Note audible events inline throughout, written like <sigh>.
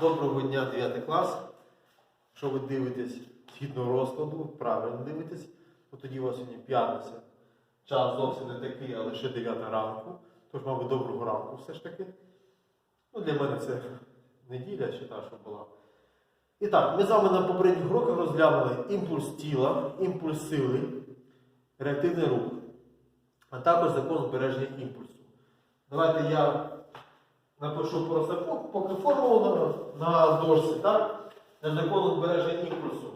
Доброго дня, 9 клас. Якщо ви дивитесь згідно розкладу, правильно дивитесь, то тоді у вас сьогодні п'ятниця. Час зовсім не такий, а лише 9 ранку. Тож, мабуть, доброго ранку все ж таки. Ну, для мене це неділя, ще та, що була. І так, ми з вами на попередніх уроках розглянули імпульс тіла, імпульс сили, реактивний рух, а також закон збереження імпульсу. Давайте я напишу просто фо- поки формулу на, дошці, так? На закону збереження імпульсу.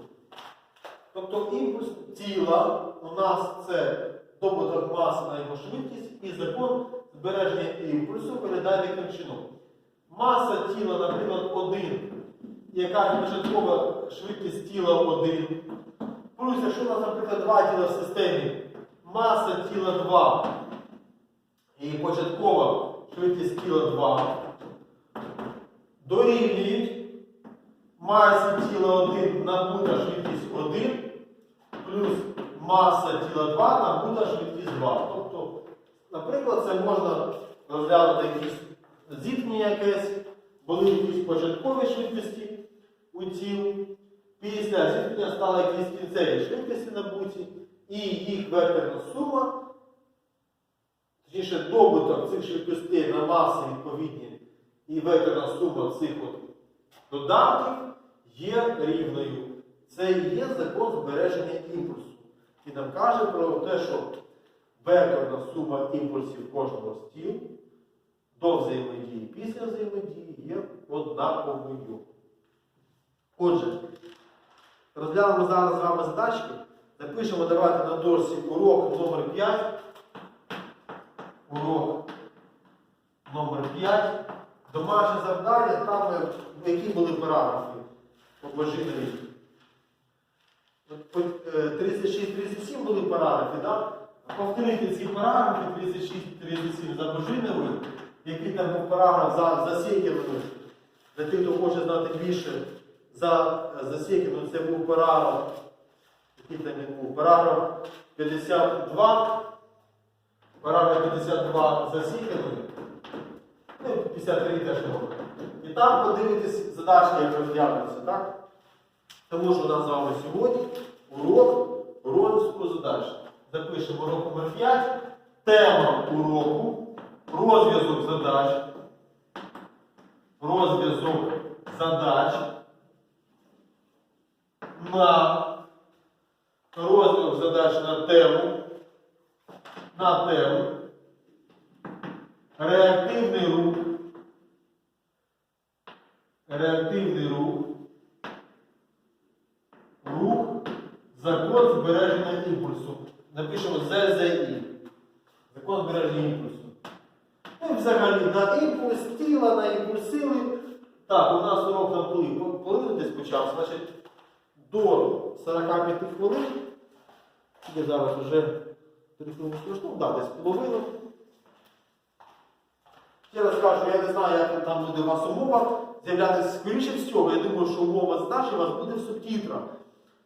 Тобто імпульс тіла у нас це добуток маси на його швидкість і закон збереження імпульсу передає таким чином. Маса тіла, наприклад, 1, яка початкова швидкість тіла 1. Плюс, якщо у нас, наприклад, два тіла в системі, маса тіла 2 і початкова швидкість тіла 2 дорівнюють масі тіла 1 набута швидкість 1 плюс маса тіла 2 набута швидкість 2. Тобто, наприклад, це можна розглянути якісь зіткнення якесь, були якісь початкові швидкості у тіл. Після зіткнення стали якісь кінцеві швидкості набуті, і їх векторна сума, точніше добуток цих швидкостей на маси відповідні і векторна сума цих от додатків є рівною. Це і є закон збереження імпульсу. І нам каже про те, що векторна сума імпульсів кожного з тіл до взаємодії після взаємодії є однаковою. Отже, розглянемо зараз з вами задачки. Запишемо давайте на дошці урок номер 5. Урок номер 5. Домашнє завдання, там е, які були параграфи по Божителі. 36-37 були параграфи, так? Повторити ці параграфи 36-37 за Божиною, який там був параграф за, за Для тих, хто хоче знати більше за, за це був параграф, який там був, параграф 52, параграф 52 за Сєкіною. Ну, 53 теж можна. І там подивитись задачки, як розглянуться, так? Тому що у нас з вами сьогодні урок розвитку задач. Запишемо урок номер 5. Тема уроку розв'язок задач. Розв'язок задач на розв'язок задач на тему. На тему. Реактивний рух. Реактивний рух. Рух. Закон збереження імпульсу. Напишемо ЗЗІ. Закон збереження імпульсу. Ну і взагалі на імпульс тіла, на імпульс сили. Так, у нас урок на коли? Половину десь почав, значить до 45 хвилин. Я зараз вже 3 хвилини пройшло, да, десь половину. Ще раз кажу, я не знаю, як там буде у вас умова з'являтися скоріше всього. Я думаю, що умова задачі у вас буде в субтитрах.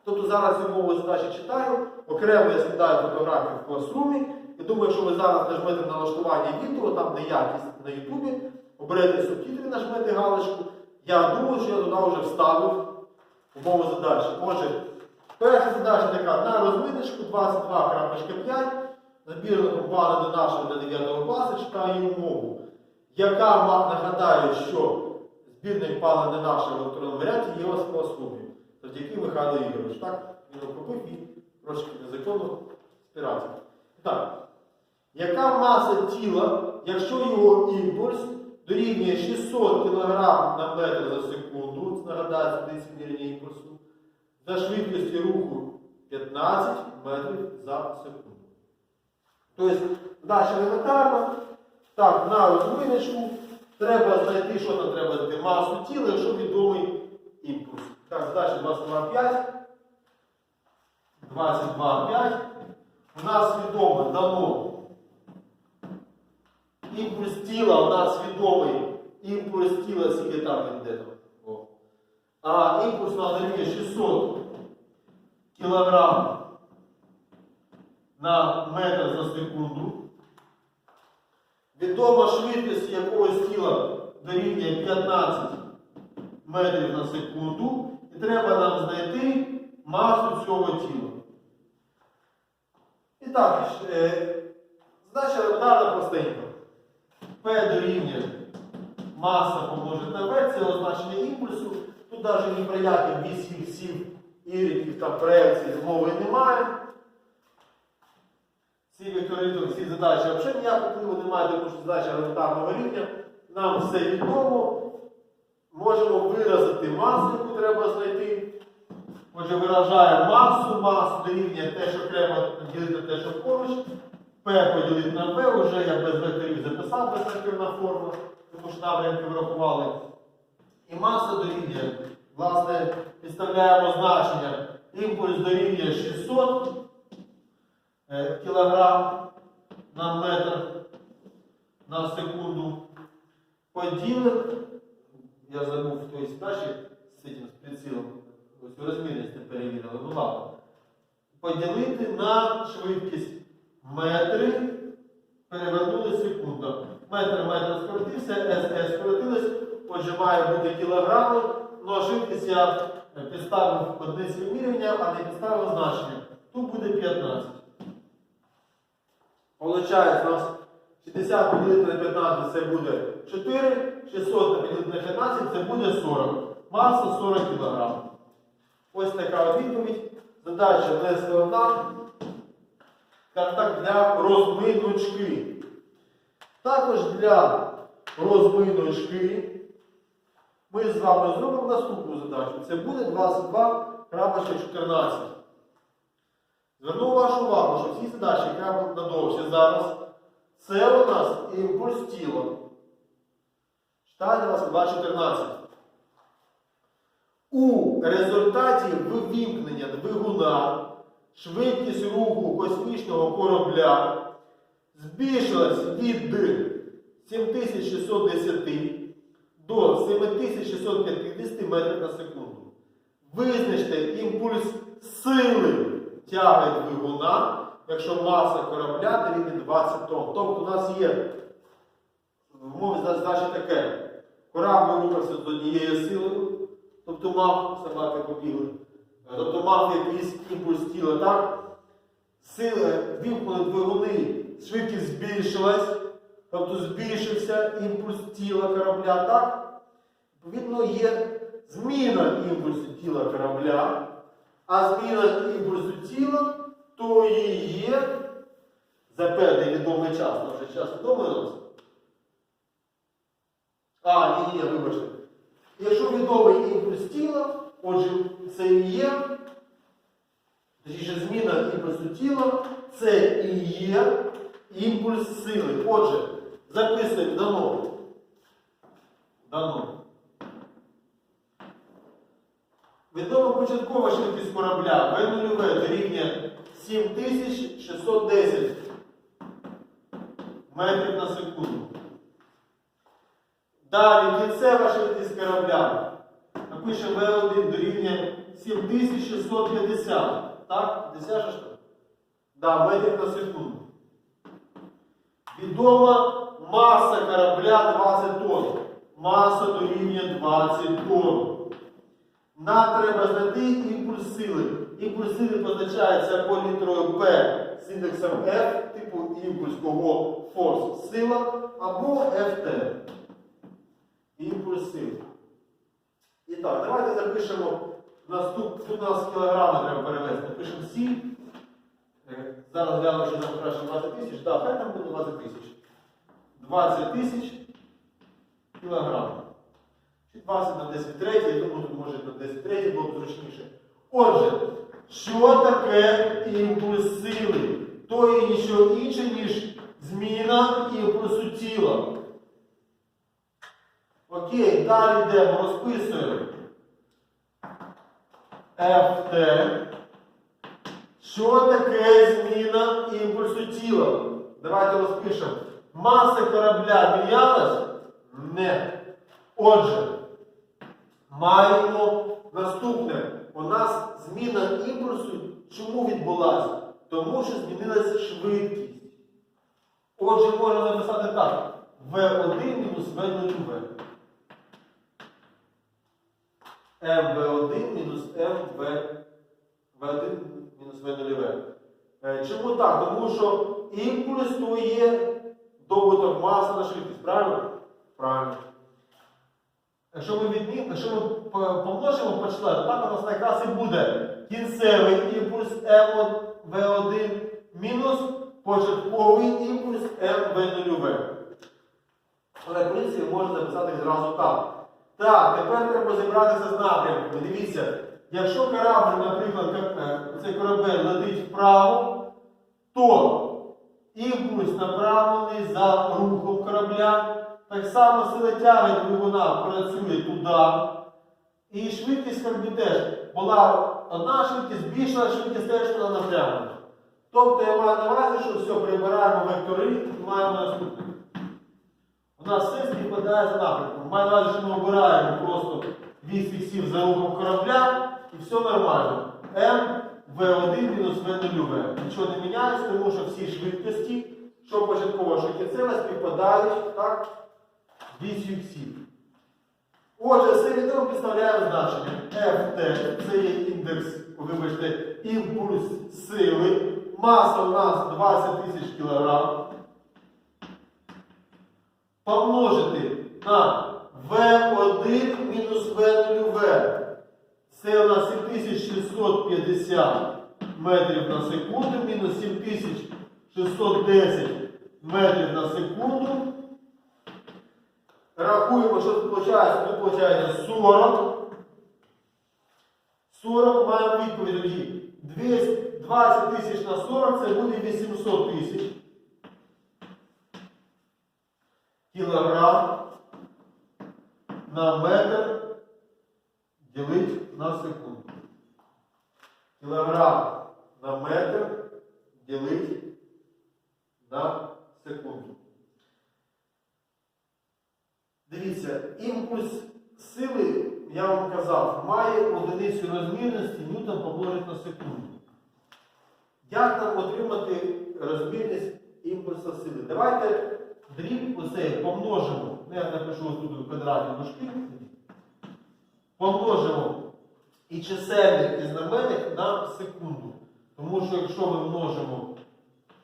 Тобто зараз я умови задачі читаю, окремо я скидаю фотографію в класрумі. І думаю, що ви зараз нажмете налаштування відео, там де якість на Ютубі, оберете субтитри, нажмете галочку. Я думаю, що я туди вже вставив умови задачі. Отже, перша задача така на розминочку 22.5. Набірником плану до нашого до 9 класу читаю умову яка нагадаю, що збірник пана не нашого в електронному варіанті є вас в класрумі. Завдяки Михайло Ігорович. Так, він окупив і трошки незаконно спирався. Так. Яка маса тіла, якщо його імпульс дорівнює 600 кг на метр за секунду, нагадаю, це одиниця імпульсу, за швидкістю руху 15 метрів за секунду. Тобто, далі елементарно. Так, на розминочку треба знайти, що там треба знайти, масу тіла, якщо відомий імпульс. Так, задача 22,5. 22,5. У нас відомо дано імпульс тіла, у нас відомий імпульс тіла, скільки там він де там. А імпульс у нас дорівнює 600 кілограм на метр за секунду. Відома швидкість якогось тіла дорівнює 15 метрів на секунду. І треба нам знайти масу цього тіла. І так, е, задача елементарна простенька. P дорівнює маса помножити на V, це означення імпульсу. Тут навіть ні про які вісів, сів, іриків та проекцій мови немає. Ці векторитми, ці задачі взагалі ніякого впливу немає, тому що задача елементарного рівня. Нам все відомо. Можемо виразити масу, яку треба знайти. Отже, виражає масу, масу дорівнює те, що треба ділити те, що поруч. P поділити на P, вже я без векторів записав безвекторна форма, тому що напрямки врахували. І маса дорівнює, власне, підставляємо значення. Імпульс дорівнює 600 е, кілограм на метр на секунду. Поділити, я забув в той задачі з цим прицілом, ось розмірність перевірили, ну ладно. Поділити на швидкість метри перевернули секунду. Метр метр скоротився, СС скоротилось, отже, має бути кілограми, ну а швидкість я підставив одиниці вимірювання, а не підставив значення. Тут буде 15. Получається, у нас 60 поділити на 15 це буде 4, 600 поділити на 15 це буде 40. Маса 40 кг. Ось така відповідь. Задача не складна. Так для розминочки. Також для розминочки ми з вами зробимо наступну задачу. Це буде 22.14. Зверну вашу увагу, що всі задачі, які я надовше зараз, це у нас імпульс тіла. Читайте 22.14. У результаті вивімкнення двигуна швидкість руху космічного корабля збільшилась від 7610 до 7650 метрів на секунду. Визначте імпульс сили тяги двигуна, якщо маса корабля дорівнює 20 тонн. Тобто у нас є в задача таке. Корабль рухався з однією силою, тобто мав собаки побігли. Тобто мав якийсь імпульс тіла, так? Сили вимкнули двигуни, швидкість збільшилась, тобто збільшився імпульс тіла корабля, так? Відповідно, є зміна імпульсу тіла корабля, а зміна імпульсу тіла, то і є за певний відомий час, наш вже час відомий нас. А, ні, ні, вибачте. Якщо відомий імпульс тіла, отже, це і є, точніше зміна імпульсу тіла, це і є імпульс сили. Отже, записуємо дано. Дано. Відома початкова швидкість корабля В0В дорівнює 7610 метрів на секунду. Далі кінцева швидкість корабля. Напишемо В1 дорівнює 7650. Так? Десяша що? Да, метрів на секунду. Відома маса корабля 20 тонн. Маса дорівнює 20 тонн. Нам треба знайти імпульс сили. Імпульс сили позначається по літрою P з індексом F, типу імпульс кого форс сила, або FT. Імпульс сили. І так, давайте запишемо наступ. Тут у нас кілограми треба перевести. Напишемо 7. Е, Зараз гляну, що нам краще 20 тисяч. Так, хай там буде 20 тисяч. 20 тисяч кілограмів. 20 на 10 третій, я думаю, тут може на 10 третій було зручніше. Отже, що таке імпульс сили? То є нічого інше, ніж зміна імпульсу тіла. Окей, далі йдемо, розписуємо. FT. Що таке зміна імпульсу тіла? Давайте розпишемо. Маса корабля мінялась? Не. Отже, маємо наступне. У нас зміна імпульсу чому відбулася? Тому що змінилася швидкість. Отже, можна написати так. В1 мінус В0В. МВ1 мінус МВ В1 мінус В0В. Е, Чому так? Тому що імпульс то є добуток маси на швидкість, правильно? Правильно. Якщо ми відмін, якщо ми помножимо по то так у нас якраз і буде кінцевий імпульс МВ1 мінус початковий імпульс МВ0В. Але в принципі можна записати відразу так. Так, тепер треба розібратися з напрямками. Дивіться, якщо корабль, наприклад, е, цей корабель летить вправо, то імпульс направлений за рухом корабля. Так само сила тяги двигуна працює туди. І швидкість корабля теж була одна швидкість, збільшила швидкість теж туди напрямлена. Тобто я маю на увазі, що все, прибираємо вектори і маємо наступне. У нас все співпадає за напрямком. Маю на увазі, що ми обираємо просто вісь вісів за рухом корабля і все нормально. М, В1 мінус В0В. Нічого не міняється, тому що всі швидкості, що початкова, що кінцева, співпадають так, вісь вісів. Отже, все відомо підставляємо значення. FT це є індекс, вибачте, імпульс сили. Маса у нас 20 тисяч кілограм помножити на V1 мінус V0V. Це у нас 7650 метрів на секунду, мінус 7610 метрів на секунду. Рахуємо, що тут виходить, тут виходить 40. 40 маємо відповідь тоді. 220 тисяч на 40 це буде 800 тисяч. кілограм на метр ділить на секунду. Кілограм на метр ділить на секунду. Дивіться, імпульс сили, я вам казав, має одиницю розмірності ньютон помножить на секунду. Як нам отримати розмірність імпульсу сили? Давайте дріб оцей помножимо. Ну, я напишу тут у квадраті дужки. Помножимо і чисельник, і знаменник на секунду. Тому що якщо ми множимо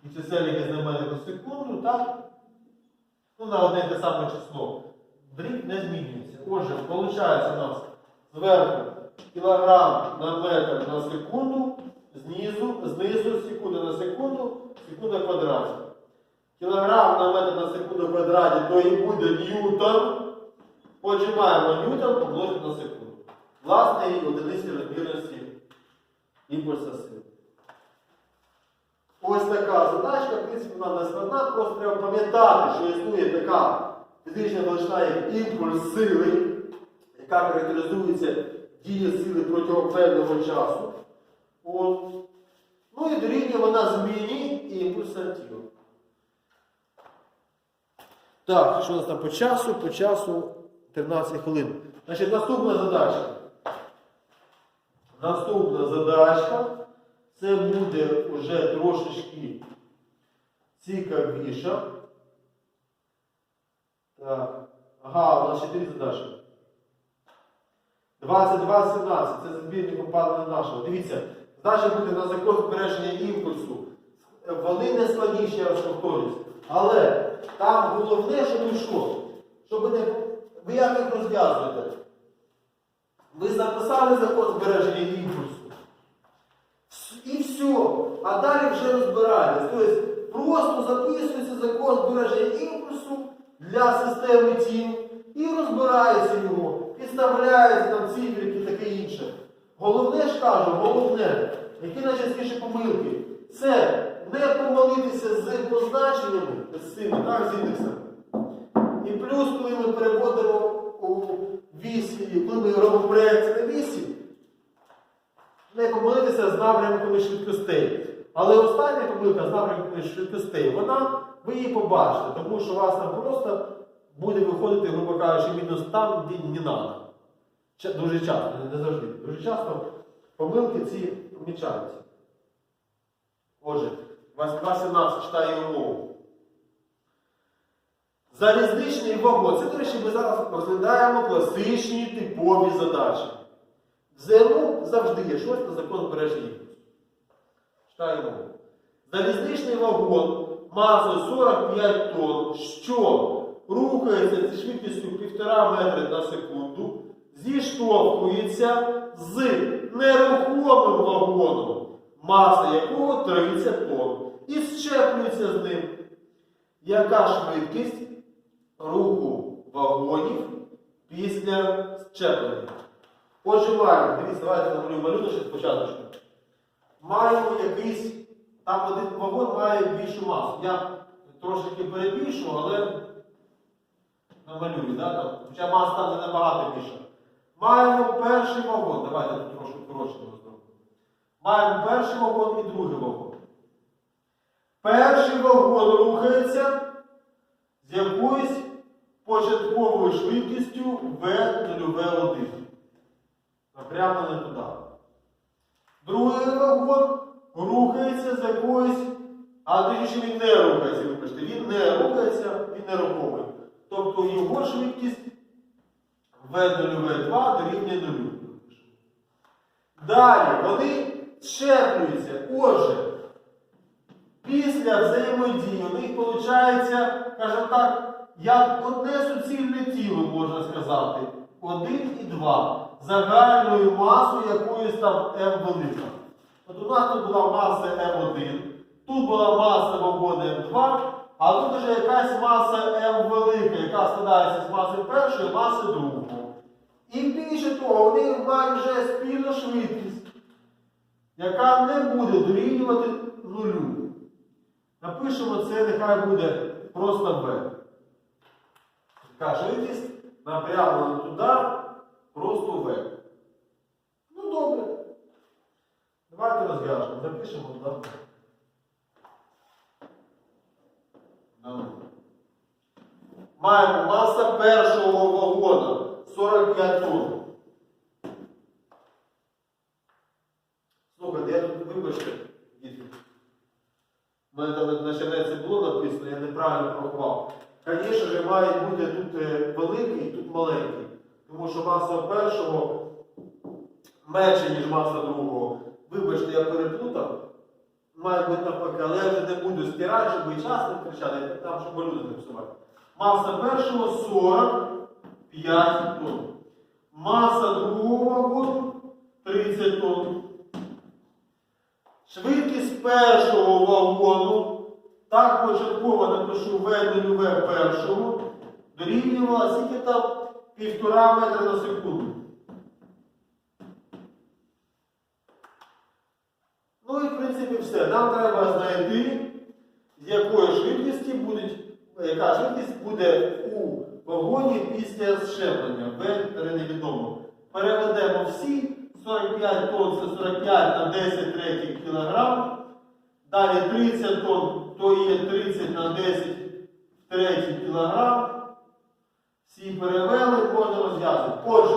і чисельник і знаменник на секунду, так? Ну, на одне те саме число. Дріб не змінюється. Отже, виходить у нас зверху кілограм на метр на секунду, знизу, знизу секунда на секунду, секунда в квадраті. Кілограм на метр на секунду квадраті, то і буде ньютон. Поджимаємо ньютон помножити на секунду. Власне, і одиниці розмірності імпульса сили. Ось така задачка, в принципі, вона не складна, просто треба пам'ятати, що існує така фізична величина, як імпульс сили, яка характеризується дією сили протягом певного часу. От. Ну і дорівнює вона зміні імпульса тіла. Так, що у нас там по часу? По часу 13 хвилин. Значить, наступна задача. Наступна задачка. Це буде вже трошечки цікавіше. Так. Ага, у нас ще три задачі. 22-17. Це збірник опалення нашого. Дивіться, задача буде на закон збереження імпульсу. Вони не складні, ще раз повторюсь. Але там головне, щоб що? Щоб не. Ви як їх розв'язуєте? Ви записали закон збереження імпульсу. І все. А далі вже розбираєтесь. Тобто просто записується закон збереження імпульсу для системи тім і розбирається його, підставляється там циферки і таке інше. Головне ж кажу, головне, які найчастіші помилки, це не помилитися з позначеннями, з цими, так, з індексами. І плюс, коли ми переводимо у вісі, коли ми робимо проєкцію на вісі, не помилитися з напрямками швидкостей. Але остання помилка з напрямками швидкостей, вона, ви її побачите, тому що у вас там просто буде виходити, грубо кажучи, мінус там, де не треба. Дуже часто, не завжди. Дуже часто помилки ці помічаються. Отже, 2.17 читає умову. Залізничний вагон. Це, до речі, ми зараз розглядаємо класичні типові задачі. В ЗНО завжди є щось на закон імпульсу. Читаємо. Залізничний вагон масою 45 тонн, що рухається зі швидкістю 1,5 метри на секунду, зіштовхується з нерухомим вагоном, маса якого 30 тонн, і зчеплюється з ним. Яка швидкість руху вагонів після зчеплення? Отже, маємо, дивіться, давайте намалюємо малюнок спочатку. Маємо якийсь, там один вагон має більшу масу. Я трошки перебільшу, але намалюю, да? там, хоча маса там не набагато більша. Маємо перший вагон. Давайте тут трошки коротше зробимо. Маємо перший вагон і другий вагон. Перший вагон рухається з якоюсь початковою швидкістю V0V1. Прямо не туди. Другий вагон з якоюсь, а точніше він не рухається, вибачте, він не рухається, він не рухомий. Тобто його швидкість V0V2 дорівнює 0. Далі вони щеплюються. Отже, після взаємодії у них виходить, скажімо так, як одне суцільне тіло, можна сказати. Один і два. Загальною масою якоюсь там М велика. От у нас тут була маса М1, тут була маса вагону М2, а тут вже якась маса М велика, яка складається з маси першої маси другого. І більше того, вони мають вже спільну швидкість, яка не буде дорівнювати нулю. Напишемо це, нехай буде просто В. Така швидкість напрямлена туди, просто В. Ну добре. Давайте розв'яжемо. Запишемо. Ну. Маємо маса першого вагона 45 тонн. Слухайте, я тут вибачте, діти. У мене там на чернеці було написано, я неправильно порахував. Звісно має бути тут е, великий і тут маленький. Тому що маса першого менше, ніж маса другого. Вибачте, я переплутав. Має бути навпаки, але я вже не буду стирати, щоб і час не втрачати, там, щоб люди не псувати. Маса першого 45 тонн. Маса другого вагону 30 тонн. Швидкість першого вагону, так початково напишу В0В першого, дорівнювала скільки там півтора метра на секунду. Ну і в принципі все. Нам треба знайти, з якої швидкості будуть, яка швидкість буде у вагоні після зшеплення. В невідомо. Переведемо всі. 45 тонн це 45 на 10 третіх кілограм. Далі 30 тонн, то є 30 на 10 третіх кілограм. Всі перевели, можна розв'язати. Отже,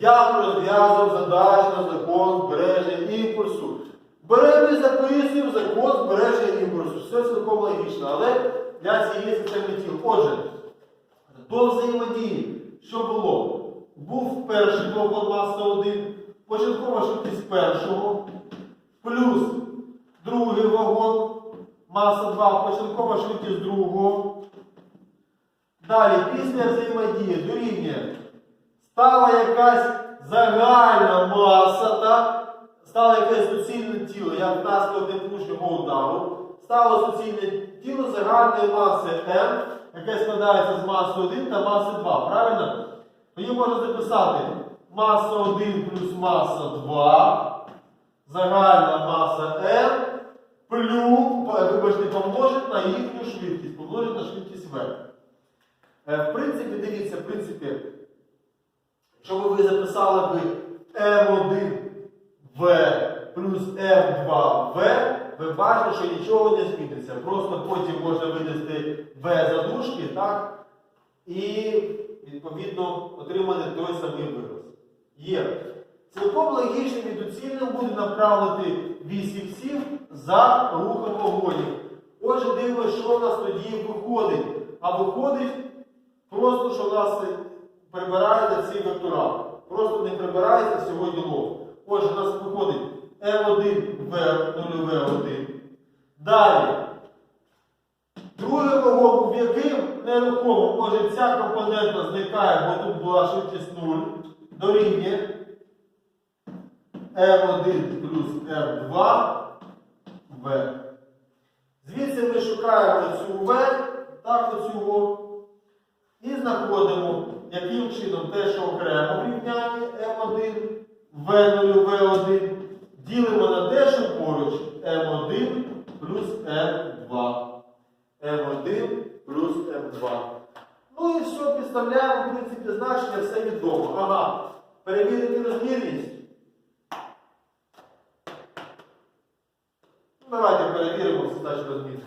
я розв'язав задачу на закон збереження імпульсу. Беремо і записуємо закон збереження імпульсу. Все цілком логічно, але для цієї системи тіл. Отже, до взаємодії, що було? Був перший вагон маса 1, початкова швидкість першого, плюс другий вагон, маса 2, початкова швидкість другого. Далі, після взаємодії дорівнює стала якась загальна маса, так? Стало якесь суцільне тіло, як внаслідок непружнього удару. Стало суцільне тіло загальної маси М, яке складається з маси 1 та маси 2. Правильно? Тоді можна записати маса 1 плюс маса 2, загальна маса М, плюс, вибачте, помножить на їхню швидкість, помножить на швидкість В. Е, В принципі, дивіться, в принципі, якщо б ви записали би М1 В плюс М2В, ви бачите, що нічого не зміниться. Просто потім можна винести В задушки, так? І відповідно отримати той самий вираз. Є. Цілком логічним і доцільним буде направити вісівців за рухом вагонів. Отже, дивимося, що в нас тоді виходить. А виходить просто, що в нас прибираєте ці вектора. Просто не прибираєте всього діло. Отже, у нас виходить М1, В0В1. Далі. Другий вагон, в яким нерухомо, може ця компонента зникає, бо тут була швидкість 0, дорівнює М1 плюс М2 В. Звідси ми шукаємо цю В, так оцю і знаходимо, яким чином те, що окремо в рівнянні М1, В0, В1, ділимо на те, що поруч М1 плюс М2. М1 плюс М2. Ну і все, підставляємо, в принципі, значення, все відомо. Ага. Перевірити розмірність. Ну, Давайте перевіримо задачу розмірність.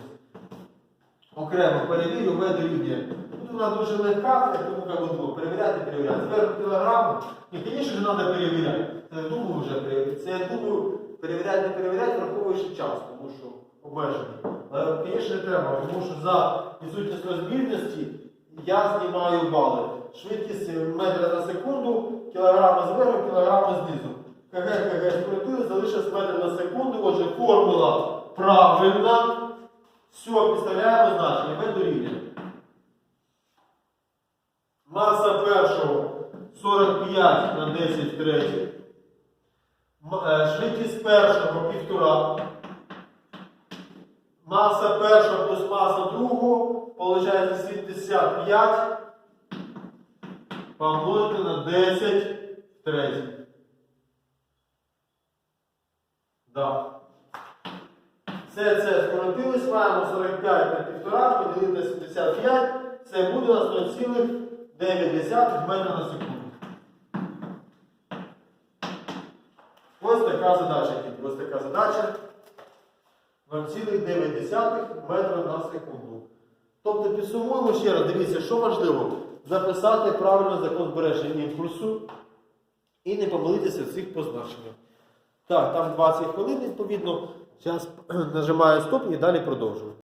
Окремо перевірю В дорівнює. Вона дуже легка, тому би думаю, перевіряти, перевіряти. Зверху кілограму. І, звісно треба перевіряти. Це я думаю вже перевіряти. Це я думаю, перевіряти, перевіряти, враховуючи час, тому що обмежений. Але, звісно, треба, тому що за відсутність розмірності я знімаю бали. Швидкість метра на секунду, кілограми зверху, кілограми знизу. КГ, КГ скоротили, залишилось метр на секунду. Отже, формула правильна. Все, підставляємо значення. В дорівнює. Марса 1 45 на 10 третіх. Е, швидкість першого півтора. Маса перша плюс маса другого. Получається 75 помножити на 10 третіх. Да. Все це скоротилось, маємо 45 на 1,5, поділити на 75, це буде на цілих. 90 метра на секунду. Ось така задача. Ось така задача 0,9 метра на секунду. Тобто підсумуємо ще раз, дивіться, що важливо, записати правильно закон збереження імпульсу і не помилитися в цих позначеннях. Так, там 20 хвилин, відповідно. Зараз <clears throat> нажимаю стоп і далі продовжую.